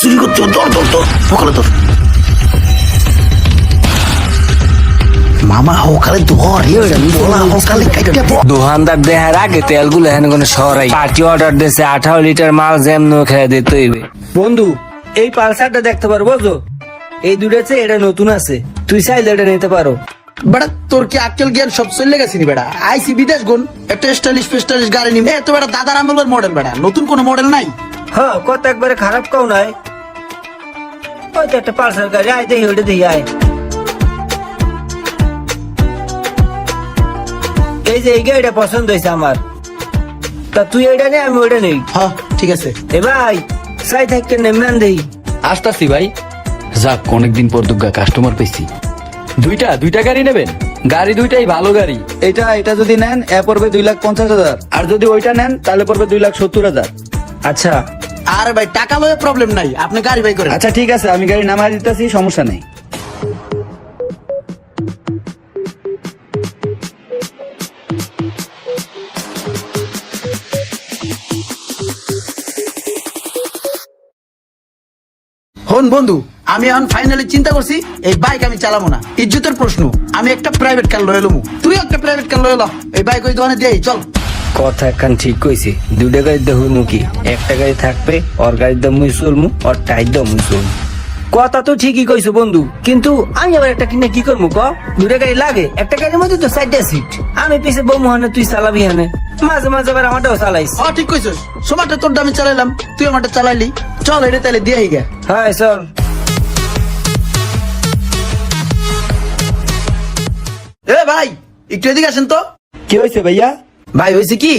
চুরি করতে দর দর দর সকালে দর মামা সকালে দর হে বলা কাইটা পর দোকানদার দেখার আগে তেলগুলো হেন কোনো সরাই পার্টি অর্ডার দিয়েছে আঠারো লিটার মাল যেমন খেয়ে দিতে হইবে। বন্ধু এই পালসারটা দেখতে পারব তো এই দুটো আছে এটা নতুন আছে। তুই চাইলে এটা নিতে পারো। বেটা তোর কি আক্কেল জ্ঞান সব চলে গেছে নি বেটা আইসি বিদেশ গুন একটা স্টাইলিশ ফেস্টাইলিশ গাড়ি নিবে। এ তো বেটা দাদার আমলের মডেল বেটা নতুন কোনো মডেল নাই। হ্যাঁ কত একবারে খারাপ কাউ নাই। হয়তো একটা পালসার গাড়ি আয় দেখি ওটা দেখি আয়। এই যে এই গাড়িটা পছন্দ হয়েছে আমার। তা তুই এটা নে আমি ওইটা নেই। হ্যাঁ ঠিক আছে। এ ভাই সাই থাকতে নেমরান দেই আসতাছি ভাই। যাক অনেকদিন পর দুর্গা কাস্টমার পেয়েছি। দুইটা দুইটা গাড়ি নেবেন? গাড়ি দুইটাই ভালো গাড়ি। এটা এটা যদি নেন এ পড়বে দুই লাখ পঞ্চাশ হাজার। আর যদি ওইটা নেন তাহলে পড়বে দুই লাখ সত্তর হাজার। আচ্ছা। আর ভাই টাকা লয়ে প্রবলেম নাই। আপনি গাড়ি বাই করেন। আচ্ছা ঠিক আছে আমি গাড়ি নামাই দিতেছি সমস্যা নেই। হন বন্ধু আমি এখন ফাইনালি চিন্তা করছি এই বাইক আমি চালাবো না। ইজ্জতের প্রশ্ন আমি একটা প্রাইভেট কার লয়ে লমু। তুই একটা প্রাইভেট কার লয়ে ল। এই বাইক ওই দোকানে দেই চল। কথা একখান ঠিক কইছি। দুটা গাড়ি দেখুন কি? একটা গাড়ি থাকবে ওর দাম মুই চলমু ওর দাম মুই চলমু। কথা তো ঠিকই কইছো বন্ধু কিন্তু আমি আবার একটা কিনে কি করব ক দুটা গাড়ি লাগে একটা গাড়ির মধ্যে তো চারটা সিট আমি পিছে বমু হানে তুই চালাবি হানে মাঝে মাঝে আবার আমারটাও চালাইস। হ্যাঁ ঠিক কইছিস। সময়টা তোর আমি চালাইলাম তুই আমারটা চালাইলি। চল এটা তাহলে দিয়ে গে হ্যাঁ চল। এ ভাই একটু এদিকে আসেন তো। কি হয়েছে ভাইয়া? ভাই হয়েছে কি?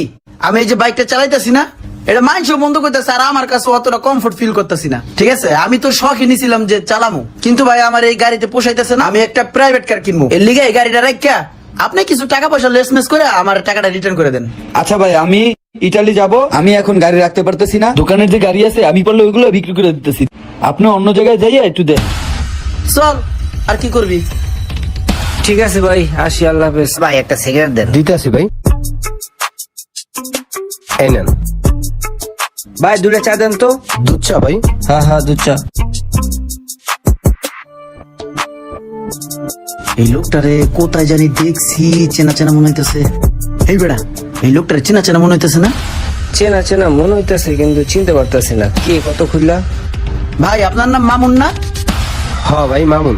আমি এই যে বাইকটা চালাইতেছি না এটা মাইন্স বন্ধ করতেছে আর আমার কাছে অতটা কমফোর্ট ফিল করতেছি না। ঠিক আছে? আমি তো শখে নিছিলাম যে চালামু। কিন্তু ভাই আমার এই গাড়িতে পোষাইতেছে না আমি একটা প্রাইভেট কার কিনবো। এর লিগে এই গাড়িটা রাখিয়া আপনি কিছু টাকা পয়সা লেসমেস করে আমার টাকাটা রিটার্ন করে দেন। আচ্ছা ভাই আমি ইটালি যাব আমি এখন গাড়ি রাখতে পারতেছি না। দোকানের যে গাড়ি আছে আমি পারলে ওইগুলো বিক্রি করে দিতেছি। আপনি অন্য জায়গায় যাইয়া একটু দেন। চল আর কি করবি? ঠিক আছে ভাই আসি আল্লাহ হাফেজ। ভাই একটা সিগারেট দেন। দিতে আসি ভাই। এই নেন। ভাই দুটা চা দেন তো। দুধ চা ভাই? হ্যাঁ হ্যাঁ দুধ চা। এই লোকটারে কোথায় জানি দেখছি চেনা চেনা মনে হইতেছে। এই বেড়া এই লোকটারে চেনা চেনা মনে হইতেছে না? চেনা চেনা মনে হইতেছে কিন্তু চিনতে পারতেছি না। কে কত খুললা? ভাই আপনার নাম মামুন না? হ ভাই মামুন।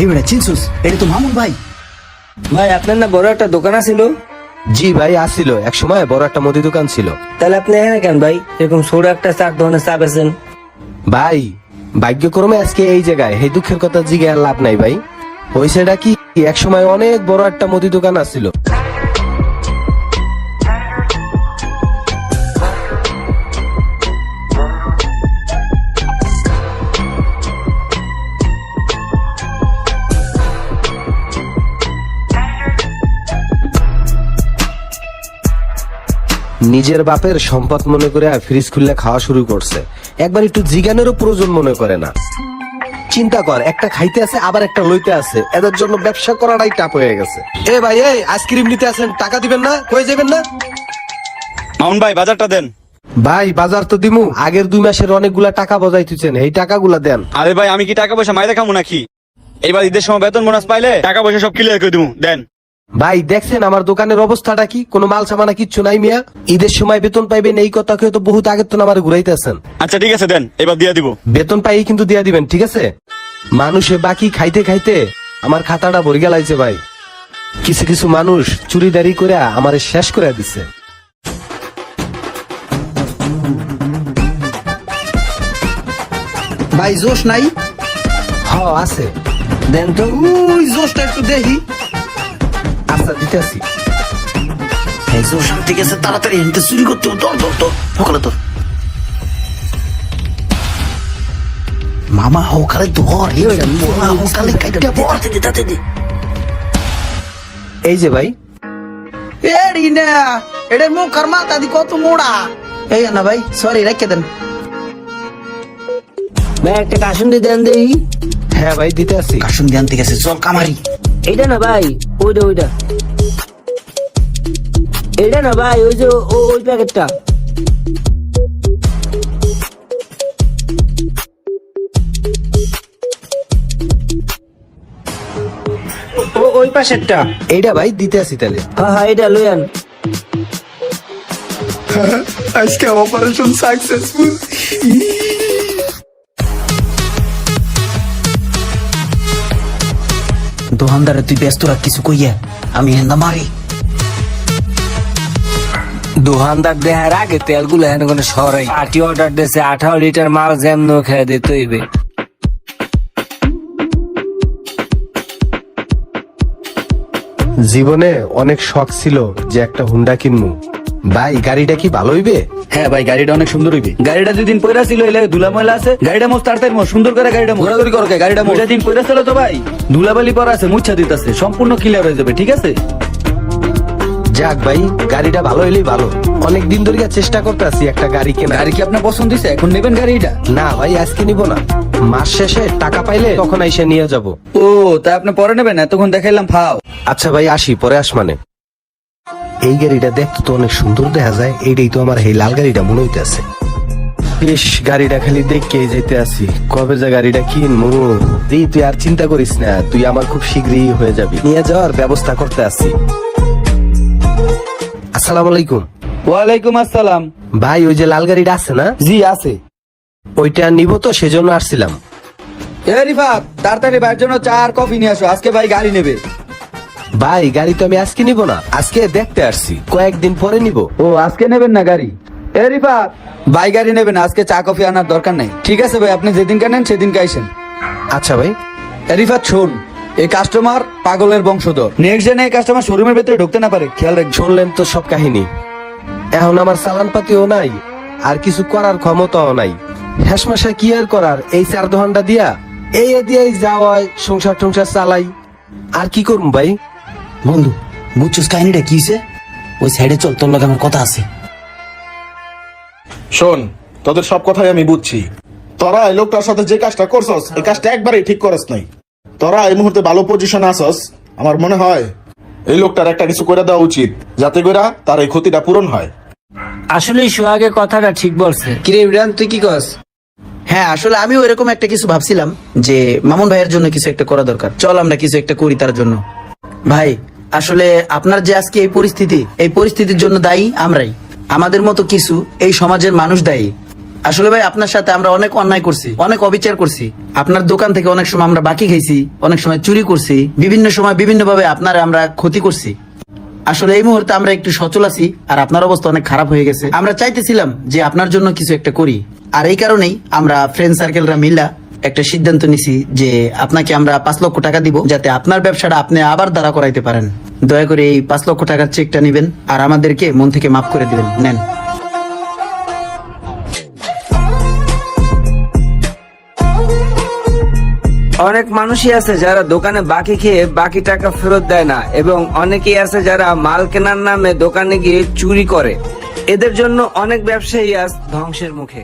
এই বেড়া চিনছুস? এটা তো মামুন ভাই। ভাই আপনার না বড় একটা দোকান আছিল? জি ভাই আসছিল। এক সময় বড় একটা মুদি দোকান ছিল। তাহলে আপনি এখানে কেন ভাই? এরকম ছোট একটা চার ধরনের চা বেছেন ভাই ভাগ্যক্রমে আজকে এই জায়গায়। এই দুঃখের কথা জিগে আর লাভ নাই ভাই। ওই সেটা কি? এক সময় অনেক বড় একটা মুদি দোকান আসছিল নিজের বাপের সম্পদ মনে করে ফ্রিজ খুললে খাওয়া শুরু করছে। একবার একটু জিগানেরও প্রয়োজন মনে করে না। চিন্তা কর একটা খাইতে আছে আবার একটা লইতে আছে। এদের জন্য ব্যবসা করাটাই টাপ হয়ে গেছে। এ ভাই এই আইসক্রিম নিতে আছেন টাকা দিবেন না? কই যাবেন না? মামুন ভাই বাজারটা দেন। ভাই বাজার তো দিমু। আগের দুই মাসের অনেকগুলা টাকা বজাইতেছেন। এই টাকাগুলা দেন। আরে ভাই আমি কি টাকা পয়সা মাইরে খামু নাকি? এবার ঈদের সময় বেতন বোনাস পাইলে টাকা পয়সা সব ক্লিয়ার করে দিবো দেন। ভাই দেখছেন আমার দোকানের অবস্থাটা কি? কোনো মাল সামানা কিচ্ছু নাই মিয়া। ঈদের সময় বেতন পাইবেন এই কথা কেউ তো বহুত আগের তো আমার ঘুরাইতেছেন। আচ্ছা ঠিক আছে দেন এবার দিয়ে দিব। বেতন পাই কিন্তু দিয়া দিবেন ঠিক আছে? মানুষে বাকি খাইতে খাইতে আমার খাতাটা ভরে গেলাইছে ভাই। কিছু কিছু মানুষ চুরিদারি করে আমারে শেষ করে দিছে। ভাই জোশ নাই? হ আছে। দেন তো ওই জোশটা একটু দেখি। আচ্ছা দিতেছি এই জোশ শান্তি গেছে তাড়াতাড়ি এনতে চুরি করতে হবে। দর দর দর সকালে দর মামা দর হে বলা কাইটা দে এই যে ভাই। এড়ি না এটার মুখ কর্মা দাদি কত মোড়া। এই না ভাই সরি রেখে দেন। ভাই একটা কাশুন দিয়ে দেন দেই। হ্যাঁ ভাই দিতে আসি। কাশুন জ্ঞান থেকে গেছে চল কামারি। এইটা না ভাই ওইটা ওইটা। এটা না ভাই ওই যে ওই প্যাকেটটা। ওই পাশেরটা। ভাই দিতে আসি তাহলে। হ্যাঁ হ্যাঁ এটা আজকে অপারেশন সাকসেসফুল দোহানদারে তুই ব্যস্ত রাখ কিছু কইয়া। আমি হেন্দা মারি। দোকানদার দেহার আগে তেলগুলো হেন কোনো সরাই আটি অর্ডার দিয়েছে আঠারো লিটার মাল যেমন খেয়ে দিতে হইবে। জীবনে অনেক শখ ছিল যে একটা হুন্ডা কিনবো। ভাই গাড়িটা কি ভালো হইবে? হ্যাঁ ভাই গাড়িটা অনেক সুন্দর হইবে। গাড়িটা দুদিন পয়রা ছিল এলে ধুলা ময়লা আছে গাড়িটা মোস্ত তাড়াতাড়ি মোস সুন্দর করে গাড়িটা ঘোরাঘুরি করকে গাড়িটা মোটা দিন পয়রা ছিল তো ভাই ধুলাবালি পরা আছে মুচ্ছা দিতেছে সম্পূর্ণ ক্লিয়ার হয়ে যাবে ঠিক আছে? যাক ভাই গাড়িটা ভালো হইলেই ভালো। অনেক দিন ধরে চেষ্টা করতেছি একটা গাড়ি কেনা গাড়ি কি আপনার পছন্দ হয়েছে এখন নেবেন গাড়িটা? না ভাই আজকে নিব না। মাস শেষে টাকা পাইলে তখন এসে নিয়ে যাব। ও তা আপনি পরে নেবেন এতক্ষণ দেখাইলাম ফাও। আচ্ছা ভাই আসি পরে আস মানে। এই গাড়িটা দেখতে তো অনেক সুন্দর দেখা যায় এইটাই তো আমার এই লাল গাড়িটা মনে হইতেছে। বেশ গাড়িটা খালি দেখে যেতে আসি কবে যা গাড়িটা কিনবো? তুই আর চিন্তা করিস না তুই আমার খুব শীঘ্রই হয়ে যাবি। নিয়ে যাওয়ার ব্যবস্থা করতে আসি আসসালামু আলাইকুম। ওয়ালাইকুম আসসালাম। ভাই ওই যে লাল গাড়িটা আছে না? জি আছে। ওইটা নিব তো সেজন্য আসছিলাম। এ রিফাত তাড়াতাড়ি ভাইয়ের জন্য চা আর কফি নিয়ে আসো আজকে ভাই গাড়ি নেবে। ভাই গাড়ি তো আমি আজকে নিব না। আজকে দেখতে আসছি। কয়েকদিন পরে নিব। ও আজকে নেবেন না গাড়ি? এ রিফাত ভাই গাড়ি নেবেন আজকে চা কফি আনার দরকার নাই। ঠিক আছে ভাই আপনি যেদিন কেনেন সেদিন আইসেন। আচ্ছা ভাই। এ রিফাত শোন এই কাস্টমার পাগলের বংশধর। নেক্সট ডে এই কাস্টমার শোরুমের ভেতরে ঢুকতে না পারে। খেয়াল রাখবেন। শুনলেন তো সব কাহিনী। এখন আমার চালান পাতিও নাই আর কিছু করার ক্ষমতাও নাই। হেসমাসা কি আর করার? এই চার দোকানটা দিয়া এই দিয়াই যাওয়াই সংসার টংসার চালাই। আর কি করুম ভাই? বন্ধু বুঝছিস কাহিনীটা কি হইছে? ওই সাইডে চল তোর লগে আমার কথা আছে। শোন তোদের সব কথাই আমি বুঝছি। তোরা এই লোকটার সাথে যে কাজটা করছস এই কাজটা একবারেই ঠিক করস নাই। তোরা এই মুহূর্তে ভালো পজিশনে আসস আমার মনে হয় এই লোকটার একটা কিছু করে দেওয়া উচিত যাতে করে তার এই ক্ষতিটা পূরণ হয়। আসলে সোহাগে কথাটা ঠিক বলছে। কিরে ইমরান তুই কি কস হ্যাঁ আসলে আমিও এরকম একটা কিছু ভাবছিলাম যে মামুন ভাইয়ের জন্য কিছু একটা করা দরকার। চল আমরা কিছু একটা করি তার জন্য। ভাই আসলে আপনার যে আজকে এই পরিস্থিতি এই পরিস্থিতির জন্য দায়ী আমরাই। আমাদের মতো কিছু এই সমাজের মানুষ দায়ী। আসলে ভাই, আপনার সাথে আমরা অনেক অন্যায় করছি, অনেক অবিচার করছি। আপনার দোকান থেকে অনেক সময় আমরা বাকি খাইছি, অনেক সময় চুরি করছি, বিভিন্ন সময় বিভিন্ন ভাবে আপনার আমরা ক্ষতি করছি। আসলে এই মুহূর্তে আমরা একটু সচল আছি আর আপনার অবস্থা অনেক খারাপ হয়ে গেছে। আমরা চাইতেছিলাম যে আপনার জন্য কিছু একটা করি। আর এই কারণেই আমরা ফ্রেন্ড সার্কেলরা মিলা একটা সিদ্ধান্ত নিছি যে আপনাকে আমরা পাঁচ লক্ষ টাকা দিব যাতে আপনার ব্যবসাটা আপনি আবার দাঁড়া করাইতে পারেন। দয়া করে এই পাঁচ লক্ষ টাকার চেকটা নেবেন আর আমাদেরকে মন থেকে মাফ করে দিবেন। নেন। অনেক মানুষই আছে যারা দোকানে বাকি খেয়ে বাকি টাকা ফেরত দেয় না, এবং অনেকেই আছে যারা মাল কেনার নামে দোকানে গিয়ে চুরি করে। এদের জন্য অনেক ব্যবসায়ী আজ ধ্বংসের মুখে।